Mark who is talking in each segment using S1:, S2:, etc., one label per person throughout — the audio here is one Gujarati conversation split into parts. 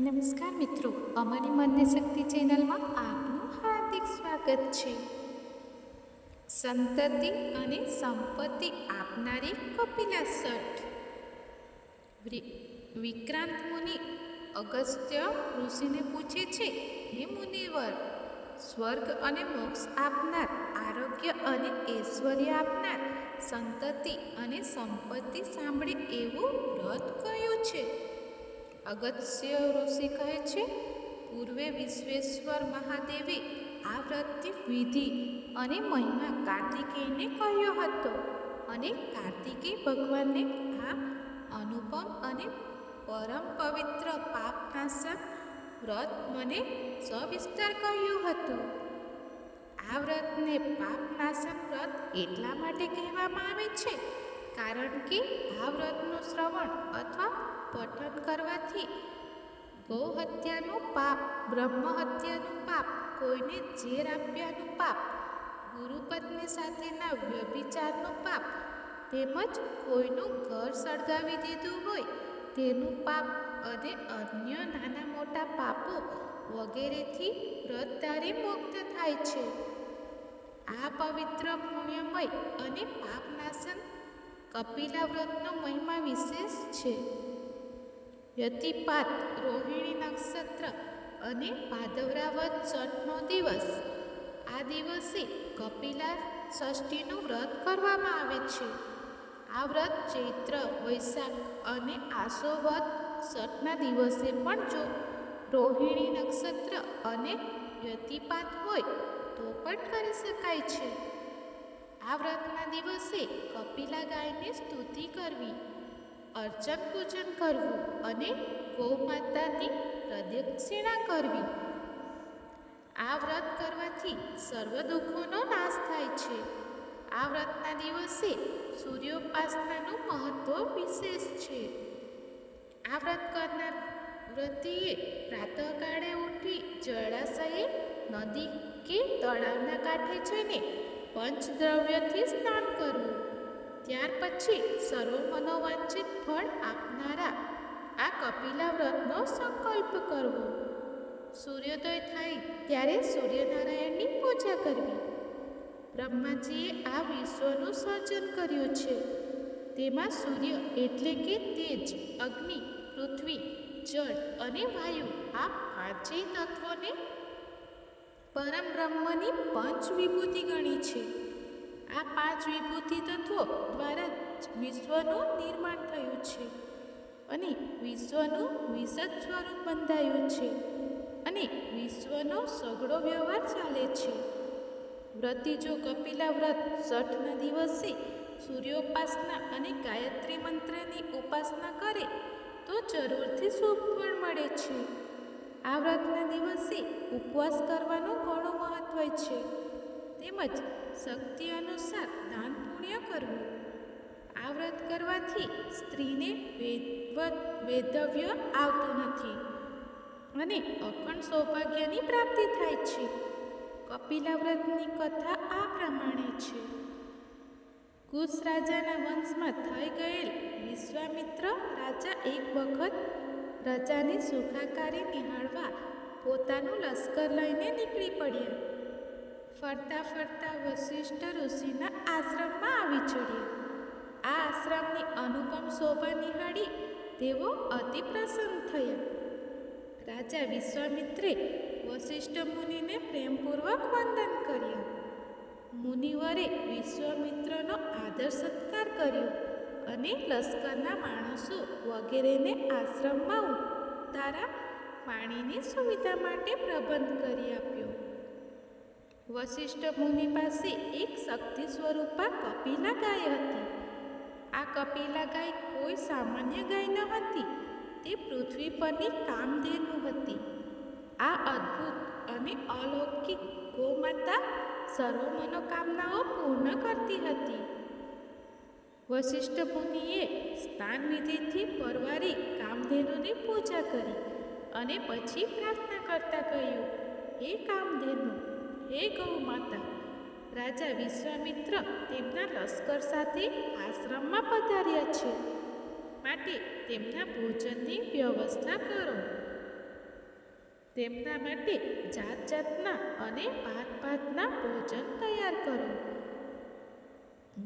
S1: નમસ્કાર મિત્રો, અમારી મનને શક્તિ ચેનલમાં આપનું હાર્દિક સ્વાગત છે. સંતતિ અને સંપત્તિ આપનારી કપિલા વિ- વિક્રાંત મુનિ અગસ્ત્ય ઋષિને પૂછે છે, હે મુનિવર, સ્વર્ગ અને મોક્ષ આપનાર, આરોગ્ય અને ઐશ્વર્ય આપનાર, સંતતિ અને સંપત્તિ સાંભળે એવું વ્રત કયું છે? અગત્ય ઋષિ કહે છે, પૂર્વે વિશ્વેશ્વર મહાદેવે આ વ્રતની વિધિ અને મહિમા કાર્તિકેયને કહ્યો હતો અને કાર્તિકેય ભગવાનને આ અનુપમ અને પરમ પવિત્ર પાપનાશક વ્રત મને સવિસ્તાર કહ્યું હતું. આ વ્રતને પાપનાશક વ્રત એટલા માટે કહેવામાં આવે છે, કારણ કે આ વ્રતનું શ્રવણ અથવા પઠન કરવાથી ગૌહત્યાનું પાપ બ્રહ્મ હત્યાનું પાપ, કોઈને ઝેર આપ્યાનું પાપ, ગુરુપત્ની સાથેના વ્યભિચારનું પાપ, તેમજ કોઈનું ઘર સળગાવી દીધું હોય તેનું પાપ અને અન્ય નાના મોટા પાપો વગેરેથી વ્રતધારી મુક્ત થાય છે. આ પવિત્ર પુણ્યમય અને પાપનાશન કપિલા વ્રતનો મહિમા વિશેષ છે. યતિપાત રોહિણી નક્ષત્ર અને ભાદવરા ચટનો દિવસ. આ દિવસે કપિલા ષષ્ઠીનું વ્રત કરવામાં આવે છે. આ વ્રત ચૈત્ર, વૈશાખ અને આસો છઠના દિવસે પણ જો રોહિણી નક્ષત્ર અને યતિપાત હોય તો પણ કરી શકાય છે. આ વ્રતના દિવસે કપિલા ગાયની સ્તુતિ કરવી. અર્ચન પૂજન કરવું અને ગૌમાતાની પ્રદક્ષિણા કરવી. આ વ્રત કરવાથી સર્વ દુઃખોનો નાશ થાય છે. આ વ્રતના દિવસે સૂર્યોપાસનાનું મહત્વ વિશેષ છે. આ વ્રત કરનાર વ્રતિએ પ્રાતઃકાળે ઉઠી જળાશયે નદી કે તળાવના કાંઠે જઈને પંચદ્રવ્યથી સ્નાન કરવું. ત્યાર પછી સર્વ મનોવાંછિત ફળ આપનારા. આ કપિલા વ્રતનો સંકલ્પ કરવો. સૂર્યોદય થાય ત્યારે સૂર્યનારાયણની પૂજા કરવી. બ્રહ્માજીએ આ વિશ્વનું સર્જન કર્યું છે. તેમાં સૂર્ય એટલે કે તેજ, અગ્નિ, પૃથ્વી, જળ અને વાયુ આ પાંચેય તત્વોને પરમ બ્રહ્મની પંચ વિભૂતિ ગણી છે. આ પાંચ વિભૂતિ તત્વો દ્વારા જ વિશ્વનું નિર્માણ થયું છે અને વિશ્વનું વિશદ સ્વરૂપ બંધાયું છે અને વિશ્વનો સઘળો વ્યવહાર ચાલે છે. વ્રતિ જો કપિલા વ્રત છઠના દિવસે સૂર્યોપાસના અને ગાયત્રી મંત્રની ઉપાસના કરે તો જરૂરથી શુભ ફળ મળે છે. આ વ્રતના દિવસે ઉપવાસ કરવાનું ઘણું મહત્વ છે. તેમજ શક્તિ અનુસાર દાન પુણ્ય કરવું. કરવાથી સ્ત્રીને વેધવ્ય આવતું નથી અને અખંડ સૌભાગ્યની પ્રાપ્તિ થાય છે. કપિલા વ્રતની કથા આ પ્રમાણે છે. કુશ રાજાના વંશમાં થઈ ગયેલ વિશ્વામિત્ર રાજા એક વખત પ્રજાની સુખાકારી નિહાળવા પોતાનું લશ્કર લઈને નીકળી પડ્યા. ફરતા ફરતા વશિષ્ઠ ઋષિના આશ્રમમાં આવી ચડ્યા. આશ્રમની અનુપમ શોભા નિહાળી તેઓ અતિ પ્રસન્ન થયા. રાજા વિશ્વામિત્રે વશિષ્ઠ મુનિને પ્રેમપૂર્વક વંદન કર્યા. મુનિવરે વિશ્વામિત્રનો આદર સત્કાર કર્યો અને લશ્કરના માણસો વગેરેને આશ્રમમાં ઉતારા પાણીની સુવિધા માટે પ્રબંધ કરી આપ્યો. વશિષ્ઠ મુનિ પાસે એક શક્તિ સ્વરૂપા કપિલા ગાય હતી. આ કપિલા ગાય કોઈ સામાન્ય ગાય ન હતી. તે પૃથ્વી પરની કામધેનુ હતી. આ અદ્ભુત અને અલૌકિક ગોમાતા સર્વ મનોકામનાઓ પૂર્ણ કરતી હતી. વશિષ્ઠ મુનિએ સ્નાન વિધિથી પરવારી કામધેનુની પૂજા કરી અને પછી પ્રાર્થના કરતા કહ્યું, હે કામધેનુ, હે ગૌ માતા રાજા વિશ્વામિત્ર તેમના લશ્કર સાથે આશ્રમમાં પધાર્યા છે. માટે તેમના ભોજનની વ્યવસ્થા કરો. તેમના માટે જાત જાતના અને ભાત ભાતના ભોજન તૈયાર કરો.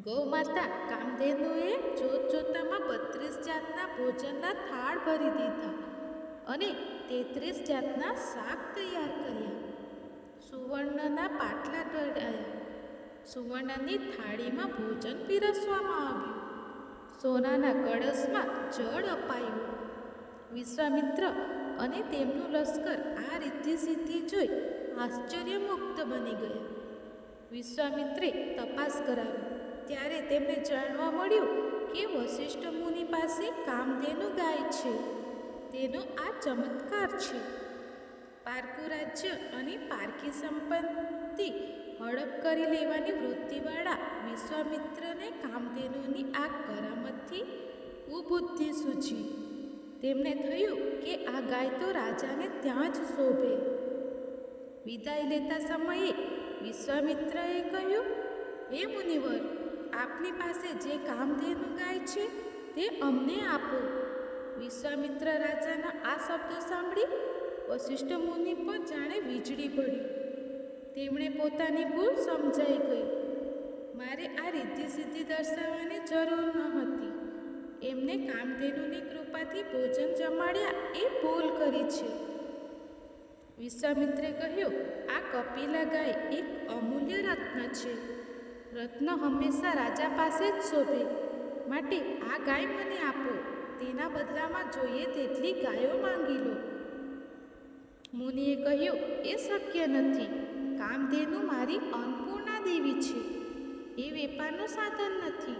S1: ગૌમાતા કામધેનુએ જોત જોતામાં બત્રીસ જાતના ભોજનના થાળ ભરી દીધા અને તેત્રીસ જાતના શાક તૈયાર કર્યા. સુવર્ણના પાટલા ઢળાયા સુવર્ણની થાળીમાં ભોજન પીરસવામાં આવ્યું. સોનાના કળશમાં જળ અપાયું. વિશ્વામિત્ર અને તેમનું લશ્કર આ રીતિ સિદ્ધિ જોઈ આશ્ચર્યમુક્ત બની ગયા. વિશ્વામિત્રે તપાસ કરાવી. ત્યારે તેમને જાણવા મળ્યું કે વશિષ્ઠ મુનિ પાસે કામધેનુ ગાય છે. તેનો આ ચમત્કાર છે. પારકુ રાજ્ય અને પારકી સંપત્તિ હડપ કરી લેવાની વૃત્તિવાળા વિશ્વામિત્રને કામધેનુની આ કરામતથી કુબુદ્ધિ સૂચી. તેમને થયું કે આ ગાય તો રાજાને ત્યાં જ શોભે. વિદાય લેતા સમયે વિશ્વામિત્રએ કહ્યું, હે મુનિવર, આપની પાસે જે કામધેનુ ગાય છે તે અમને આપો. વિશ્વામિત્ર રાજાના આ શબ્દો સાંભળી વશિષ્ઠ મુનિ પર જાણે વીજળી પડી. તેમણે પોતાની ભૂલ સમજાઈ ગઈ. મારે આ રીતિ સિદ્ધિ દર્શાવવાની જરૂર ન હતી એમને કામધેનુની કૃપાથી ભોજન જમાડ્યા એ ભૂલ કરી છે. વિશ્વામિત્રે કહ્યું, આ કપિલા ગાય એક અમૂલ્ય રત્ન છે. રત્ન હંમેશા રાજા પાસે જ શોભે. માટે આ ગાય મને આપો. તેના બદલામાં જોઈએ તેટલી ગાયો માંગી લો. મુનિએ કહ્યું, એ શક્ય નથી. કામધેનુ મારી અન્નપૂર્ણા દેવી છે. એ વેપારનું સાધન નથી.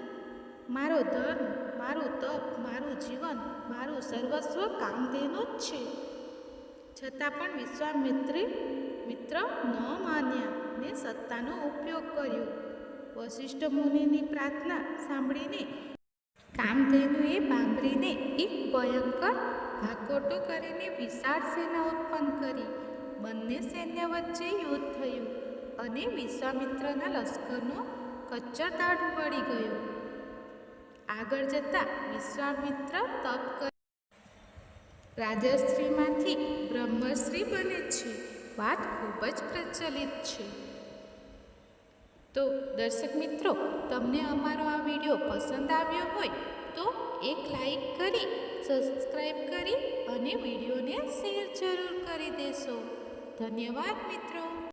S1: મારો ધર્મ મારું તપ, મારું જીવન, મારું સર્વસ્વ કામધેનુ જ છે. છતાં પણ વિશ્વામિત્રે મિત્ર ન માન્યા ને સત્તાનો ઉપયોગ કર્યો. વશિષ્ઠ મુનિની પ્રાર્થના સાંભળીને કામધેનુએ બાંભરીને એક ભયંકર ભાકોટો કરીને વિશાળ સેના ઉત્પન્ન કરી. બંને સૈન્ય વચ્ચે યુદ્ધ થયું અને વિશ્વામિત્રના લશ્કરનો કચ્ચર દાઢ પડી ગયો. આગળ જતા વિશ્વામિત્ર તપ કરી. રાજશ્રીમાંથી બ્રહ્મશ્રી બને છે. વાત ખૂબ જ પ્રચલિત છે. તો દર્શક મિત્રો, તમને અમારો આ વીડિયો પસંદ આવ્યો હોય તો એક લાઈક કરી સબસ્ક્રાઈબ કરી અને વિડીયોને શેર જરૂર કરી દેશો. ધન્યવાદ મિત્રો